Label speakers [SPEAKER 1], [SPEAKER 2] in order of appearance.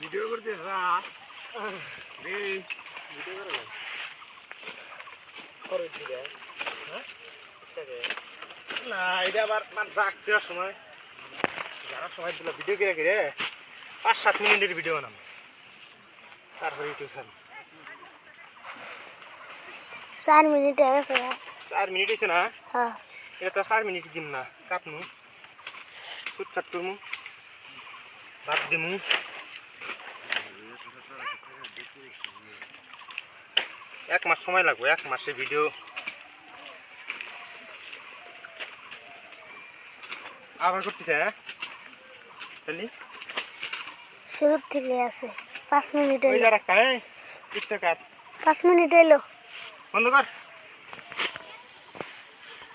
[SPEAKER 1] Video করে না হ্যাঁ এটা আবার মানে রাখ দেওয়ার সময় যারা সময় দিল ভিডিও করে করে পাঁচ সাত মিনিটের ভিডিও বানাম তারপরে ইউটিউব ছাড়
[SPEAKER 2] চার মিনিট হয়ে গেছে
[SPEAKER 1] চার মিনিট হয়েছে না?
[SPEAKER 2] হ্যাঁ।
[SPEAKER 1] এটা তো চার মিনিট দিম না কাটমু ফুট কাট করমু ভাত দিমু। এক মাস সময় লাগবে এক মাসে ভিডিও আবার করতেছে হ্যাঁ? তাহলে?
[SPEAKER 2] শুরুর থেকে আছে পাঁচ মিনিট এলো পাঁচ মিনিট এলো
[SPEAKER 1] বন্ধ কর।